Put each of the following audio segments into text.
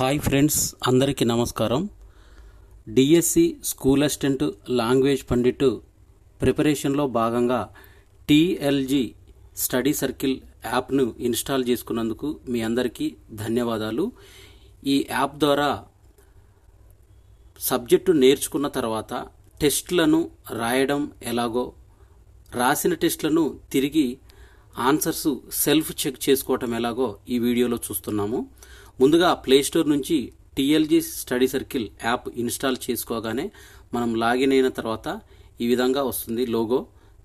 Hi friends అందరికీ నమస్కారం. DSC school assistant language pandit ప్రిపరేషన్లో భాగంగా టీఎల్జీ స్టడీ సర్కిల్ యాప్ను ఇన్స్టాల్ చేసుకున్నందుకు మీ అందరికీ ధన్యవాదాలు. ఈ యాప్ ద్వారా సబ్జెక్టు నేర్చుకున్న తర్వాత టెస్ట్లను రాయడం ఎలాగో రాసిన టెస్ట్లను తిరిగి ఆన్సర్స్ సెల్ఫ్ చెక్ చేసుకోవటం ఎలాగో ఈ వీడియోలో చూస్తున్నాము. ముందుగా ప్లేస్టోర్ నుంచి TLG study circle app install చేసుకోగానే మనం లాగిన్ అయిన తర్వాత ఈ విధంగా వస్తుంది లోగో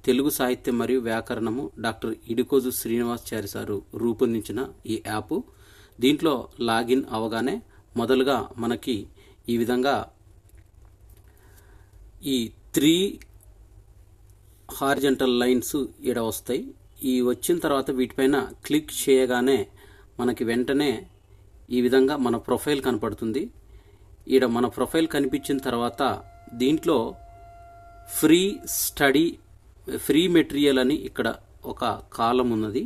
తెలుగు సాహిత్యం మరియు వ్యాకరణము డాక్టర్ ఇడుకోజు శ్రీనివాసాచారి సారు రూపొందించిన ఈ యాప్ దీంట్లో లాగిన్ అవగానే మొదలుగా మనకి ఈ విధంగా ఈ త్రీ హార్జెంటల్ లైన్స్ ఈడ వస్తాయి. ఈ వచ్చిన తర్వాత వీటిపైన క్లిక్ చేయగానే మనకి వెంటనే ఈ విధంగా మన ప్రొఫైల్ కనపడుతుంది. ఈడ మన ప్రొఫైల్ కనిపించిన తర్వాత దీంట్లో ఫ్రీ స్టడీ ఫ్రీ మెటీరియల్ అని ఇక్కడ ఒక కాలం ఉన్నది.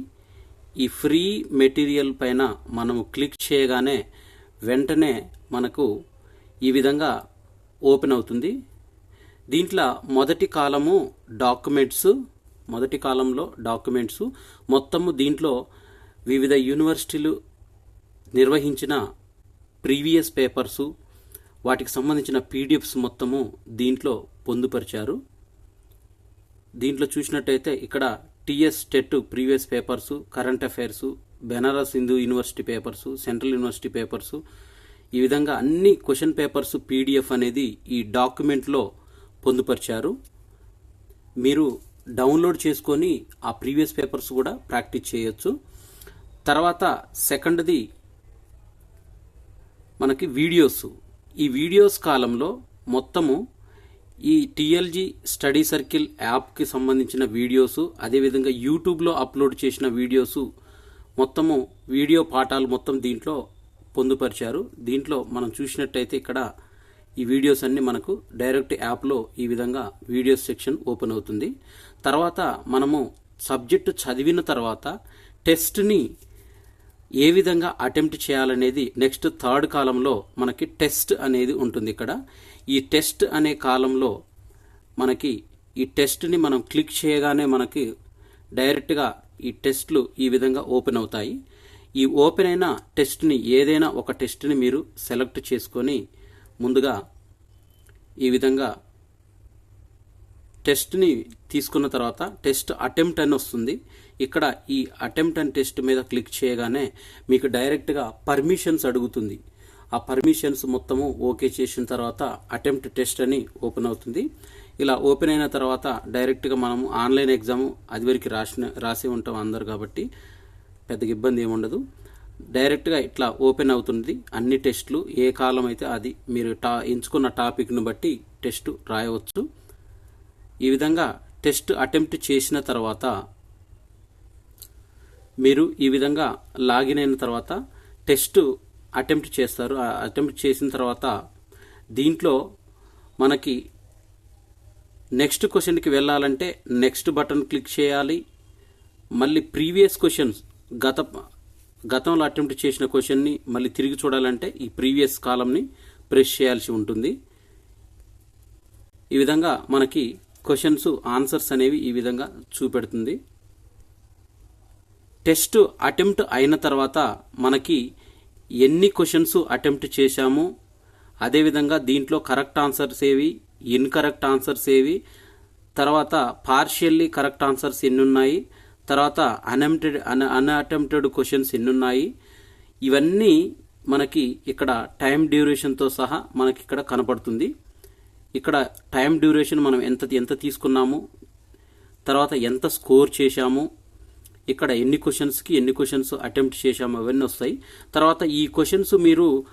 ఈ ఫ్రీ మెటీరియల్ పైన మనము క్లిక్ చేయగానే వెంటనే మనకు ఈ విధంగా ఓపెన్ అవుతుంది. దీంట్లో మొదటి కాలము డాక్యుమెంట్స్ మొదటి కాలంలో డాక్యుమెంట్స్. మొత్తము దీంట్లో వివిధ యూనివర్సిటీలు నిర్వహించిన ప్రీవియస్ పేపర్సు వాటికి సంబంధించిన పీడిఎఫ్స్ మొత్తము దీంట్లో పొందుపరిచారు. దీంట్లో చూసినట్టయితే ఇక్కడ TS TET previous papers current affairs Banaras Hindu University papers central university papers. ఈ విధంగా అన్ని క్వశ్చన్ పేపర్స్ పీడిఎఫ్ అనేది ఈ డాక్యుమెంట్లో పొందుపరిచారు. మీరు డౌన్లోడ్ చేసుకొని ఆ ప్రీవియస్ పేపర్స్ కూడా ప్రాక్టీస్ చేయొచ్చు. తర్వాత సెకండ్ది మనకి వీడియోస్. ఈ వీడియోస్ కాలంలో మొత్తము ఈ టిఎల్జీ స్టడీ సర్కిల్ యాప్కి సంబంధించిన వీడియోస్ అదేవిధంగా యూట్యూబ్లో అప్లోడ్ చేసిన వీడియోస్ మొత్తము వీడియో పాఠాలు మొత్తం దీంట్లో పొందుపరిచారు. దీంట్లో మనం చూసినట్టయితే ఇక్కడ ఈ వీడియోస్ అన్ని మనకు డైరెక్ట్ యాప్లో ఈ విధంగా వీడియోస్ సెక్షన్ ఓపెన్ అవుతుంది. తర్వాత మనము సబ్జెక్టు చదివిన తర్వాత టెస్ట్ని ఏ విధంగా అటెంప్ట్ చేయాలనేది నెక్స్ట్ థర్డ్ కాలంలో మనకి టెస్ట్ అనేది ఉంటుంది ఇక్కడ. ఈ టెస్ట్ అనే కాలంలో మనకి ఈ టెస్ట్ని మనం క్లిక్ చేయగానే మనకి డైరెక్ట్గా ఈ టెస్ట్లు ఈ విధంగా ఓపెన్ అవుతాయి. ఈ ఓపెన్ అయిన టెస్ట్ని ఏదైనా ఒక టెస్ట్ని మీరు సెలెక్ట్ చేసుకొని ముందుగా ఈ విధంగా టెస్ట్ని తీసుకున్న తర్వాత టెస్ట్ అటెంప్ట్ అని వస్తుంది. ఇక్కడ ఈ అటెంప్ట్ అండ్ టెస్ట్ మీద క్లిక్ చేయగానే మీకు డైరెక్ట్గా పర్మిషన్స్ అడుగుతుంది. ఆ పర్మిషన్స్ మొత్తము ఓకే చేసిన తర్వాత అటెంప్ట్ టెస్ట్ అని ఓపెన్ అవుతుంది. ఇలా ఓపెన్ అయిన తర్వాత డైరెక్ట్గా మనము ఆన్లైన్ ఎగ్జామ్ అది వరకు రాసిన రాసి ఉంటాం అందరు కాబట్టి పెద్దగా ఇబ్బంది ఏముండదు డైరెక్ట్గా ఇట్లా ఓపెన్ అవుతుంది. అన్ని టెస్టులు ఏ కాలం అయితే అది మీరు టా ఎంచుకున్న టాపిక్ను బట్టి టెస్ట్ రాయవచ్చు. ఈ విధంగా టెస్ట్ అటెంప్ట్ చేసిన తర్వాత మీరు ఈ విధంగా లాగిన్ అయిన తర్వాత టెస్ట్ అటెంప్ట్ చేస్తారు. ఆ అటెంప్ట్ చేసిన తర్వాత దీంట్లో మనకి నెక్స్ట్ క్వశ్చన్కి వెళ్ళాలంటే నెక్స్ట్ బటన్ క్లిక్ చేయాలి. మళ్ళీ ప్రీవియస్ క్వశ్చన్స్ గత గతంలో అటెంప్ట్ చేసిన క్వశ్చన్ని మళ్ళీ తిరిగి చూడాలంటే ఈ ప్రీవియస్ కాలంని ప్రెస్ చేయాల్సి ఉంటుంది. ఈ విధంగా మనకి క్వశ్చన్స్ ఆన్సర్స్ అనేవి ఈ విధంగా చూపెడుతుంది. టెస్ట్ అటెంప్ట్ అయిన తర్వాత మనకి ఎన్ని క్వశ్చన్స్ అటెంప్ట్ చేశాము అదేవిధంగా దీంట్లో కరెక్ట్ ఆన్సర్స్ ఏవి ఇన్కరెక్ట్ ఆన్సర్స్ ఏవి తర్వాత పార్షియల్లీ కరెక్ట్ ఆన్సర్స్ ఎన్ని ఉన్నాయి తర్వాత అన్అటెంప్టెడ్ అన్ అన్అటెంప్టెడ్ క్వశ్చన్స్ ఎన్ని ఉన్నాయి ఇవన్నీ మనకి ఇక్కడ టైం డ్యూరేషన్తో సహా మనకి ఇక్కడ కనపడుతుంది. ఇక్కడ టైం డ్యూరేషన్ మనం ఎంత ఎంత తీసుకున్నాము తర్వాత ఎంత స్కోర్ చేశాము ఇక్కడ ఎన్ని క్వశ్చన్స్కి ఎన్ని క్వశ్చన్స్ అటెంప్ట్ చేశాము అవన్నీ వస్తాయి. తర్వాత ఈ క్వశ్చన్స్ మీరు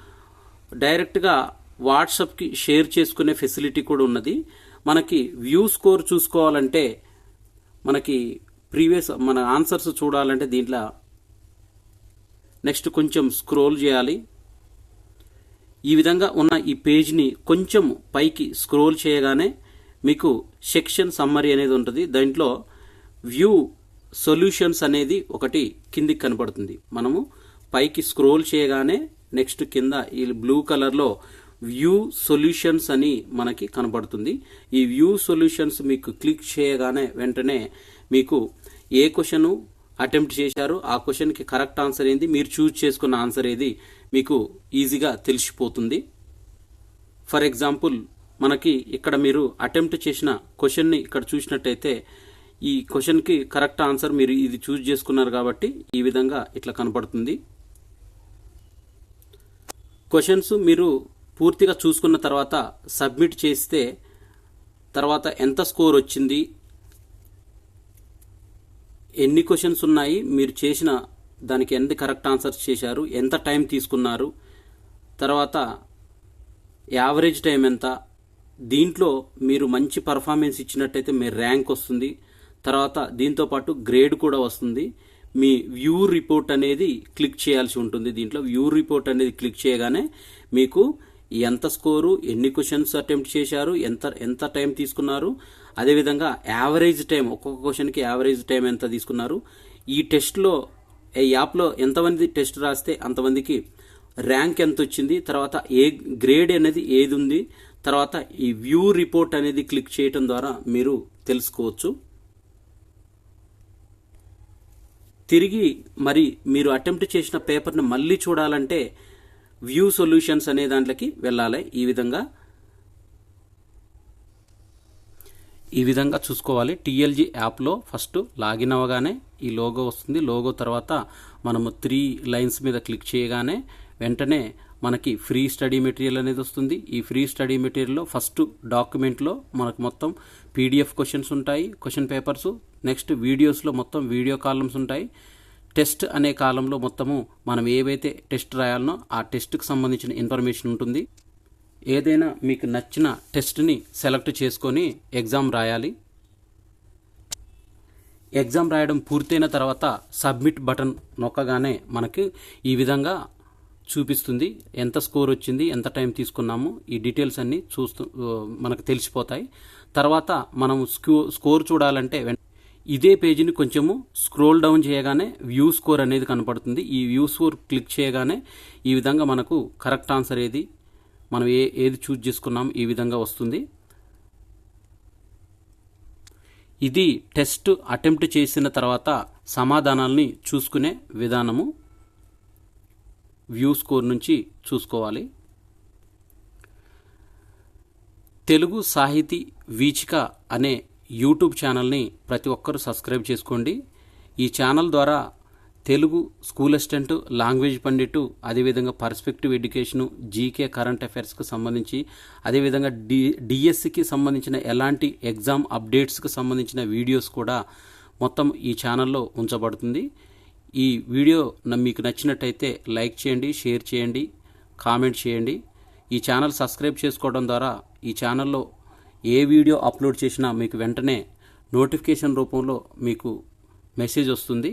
డైరెక్ట్గా వాట్సాప్కి షేర్ చేసుకునే ఫెసిలిటీ కూడా ఉన్నది. మనకి వ్యూ స్కోర్ చూసుకోవాలంటే మనకి ప్రీవియస్ మన ఆన్సర్స్ చూడాలంటే దీంట్లో నెక్స్ట్ కొంచెం స్క్రోల్ చేయాలి. ఈ విధంగా ఉన్న ఈ పేజ్ని కొంచెం పైకి స్క్రోల్ చేయగానే మీకు సెక్షన్ సమ్మరీ అనేది ఉంటుంది. దాంట్లో వ్యూ సొల్యూషన్స్ అనేది ఒకటి కిందికి కనపడుతుంది. మనము పైకి స్క్రోల్ చేయగానే నెక్స్ట్ కింద ఈ బ్లూ కలర్లో వ్యూ సొల్యూషన్స్ అని మనకి కనబడుతుంది ఈ వ్యూ సొల్యూషన్స్ మీకు క్లిక్ చేయగానే వెంటనే మీకు ఏ క్వశ్చను అటెంప్ట్ చేశారు. ఆ క్వశ్చన్కి కరెక్ట్ ఆన్సర్ ఏంది? మీరు చూజ్ చేసుకున్న ఆన్సర్ ఏది? మీకు ఈజీగా తెలిసిపోతుంది. ఫర్ ఎగ్జాంపుల్ మనకి ఇక్కడ మీరు అటెంప్ట్ చేసిన క్వశ్చన్ని ఇక్కడ చూసినట్టయితే ఈ క్వశ్చన్కి కరెక్ట్ ఆన్సర్ మీరు ఇది చూజ్ చేసుకున్నారు కాబట్టి ఈ విధంగా ఇట్లా కనపడుతుంది క్వశ్చన్స్ మీరు పూర్తిగా చూసుకున్న తర్వాత సబ్మిట్ చేస్తే తర్వాత ఎంత స్కోర్ వచ్చింది? ఎన్ని క్వశ్చన్స్ ఉన్నాయి మీరు చేసిన దానికి ఎంత కరెక్ట్ ఆన్సర్స్ చేశారు ఎంత టైం తీసుకున్నారు తర్వాత యావరేజ్ టైం ఎంత దీంట్లో మీరు మంచి పర్ఫార్మెన్స్ ఇచ్చినట్టయితే మీ ర్యాంక్ వస్తుంది తర్వాత దీంతో పాటు గ్రేడ్ కూడా వస్తుంది మీ వ్యూ రిపోర్ట్ అనేది క్లిక్ చేయాల్సి ఉంటుంది దీంట్లో వ్యూ రిపోర్ట్ అనేది క్లిక్ చేయగానే మీకు ఎంత స్కోరు ఎన్ని క్వశ్చన్స్ అటెంప్ట్ చేశారు ఎంత ఎంత టైం తీసుకున్నారు అదేవిధంగా యావరేజ్ టైం ఒక్కొక్క క్వశ్చన్కి యావరేజ్ టైం ఎంత తీసుకున్నారు? ఈ టెస్ట్లో ఈ యాప్లో ఎంతమంది టెస్ట్ రాస్తే అంతమందికి ర్యాంక్ ఎంత వచ్చింది తర్వాత ఏ గ్రేడ్ అనేది ఏది ఉంది తర్వాత ఈ వ్యూ రిపోర్ట్ అనేది క్లిక్ చేయటం ద్వారా మీరు తెలుసుకోవచ్చు. తిరిగి మరి మీరు అటెంప్ట్ చేసిన పేపర్ని మళ్ళీ చూడాలంటే వ్యూ సొల్యూషన్స్ అనే దాంట్లోకి వెళ్ళాలి. ఈ విధంగా ఈ విధంగా చూసుకోవాలి. టీఎల్జీ యాప్లో ఫస్ట్ లాగిన్ అవ్వగానే ఈ లోగో వస్తుంది. లోగో తర్వాత మనము త్రీ లైన్స్ మీద క్లిక్ చేయగానే వెంటనే మనకి ఫ్రీ స్టడీ మెటీరియల్ అనేది వస్తుంది. ఈ ఫ్రీ స్టడీ మెటీరియల్లో ఫస్ట్ డాక్యుమెంట్లో మనకు మొత్తం పీడిఎఫ్ క్వశ్చన్స్ ఉంటాయి క్వశ్చన్ పేపర్స్. నెక్స్ట్ వీడియోస్లో మొత్తం వీడియో కాలమ్స్ ఉంటాయి. టెస్ట్ అనే కాలంలో మొత్తము మనం ఏవైతే టెస్ట్ రాయాలనో ఆ టెస్ట్కి సంబంధించిన ఇన్ఫర్మేషన్ ఉంటుంది. ఏదైనా మీకు నచ్చిన టెస్ట్ని సెలెక్ట్ చేసుకొని ఎగ్జామ్ రాయాలి. ఎగ్జామ్ రాయడం పూర్తయిన తర్వాత సబ్మిట్ బటన్ నొక్కగానే మనకి ఈ విధంగా చూపిస్తుంది. ఎంత స్కోర్ వచ్చింది ఎంత టైం తీసుకున్నాము ఈ డీటెయిల్స్ అన్నీ చూస్తూ మనకు తెలిసిపోతాయి. తర్వాత మనం స్కో స్కోర్ చూడాలంటే ఇదే పేజీని కొంచెము స్క్రోల్ డౌన్ చేయగానే వ్యూ స్కోర్ అనేది కనపడుతుంది. ఈ వ్యూ స్కోర్ క్లిక్ చేయగానే ఈ విధంగా మనకు కరెక్ట్ ఆన్సర్ ఏది? మనం ఏ ఏది చూజ్ చేసుకున్నాం ఈ విధంగా వస్తుంది. ఇది టెస్ట్ అటెంప్ట్ చేసిన తర్వాత సమాధానాల్ని చూసుకునే విధానము. వ్యూ స్కోర్ నుంచి చూసుకోవాలి. తెలుగు సాహితీ వీచిక అనే యూట్యూబ్ ఛానల్ని ప్రతి ఒక్కరూ సబ్స్క్రైబ్ చేసుకోండి. ఈ ఛానల్ ద్వారా Telugu school assistant language pandit అదేవిధంగా పర్స్పెక్టివ్ ఎడ్యుకేషను జీకే కరెంట్ అఫైర్స్కి సంబంధించి అదేవిధంగా డి డిఎస్సికి సంబంధించిన ఎలాంటి ఎగ్జామ్ అప్డేట్స్కి సంబంధించిన వీడియోస్ కూడా మొత్తం ఈ ఛానల్లో ఉంచబడుతుంది. ఈ వీడియో మీకు నచ్చినట్టయితే లైక్ చేయండి షేర్ చేయండి కామెంట్ చేయండి. ఈ ఛానల్ సబ్స్క్రైబ్ చేసుకోవడం ద్వారా ఈ ఛానల్లో ఏ వీడియో అప్లోడ్ చేసినా మీకు వెంటనే నోటిఫికేషన్ రూపంలో మీకు మెసేజ్ వస్తుంది.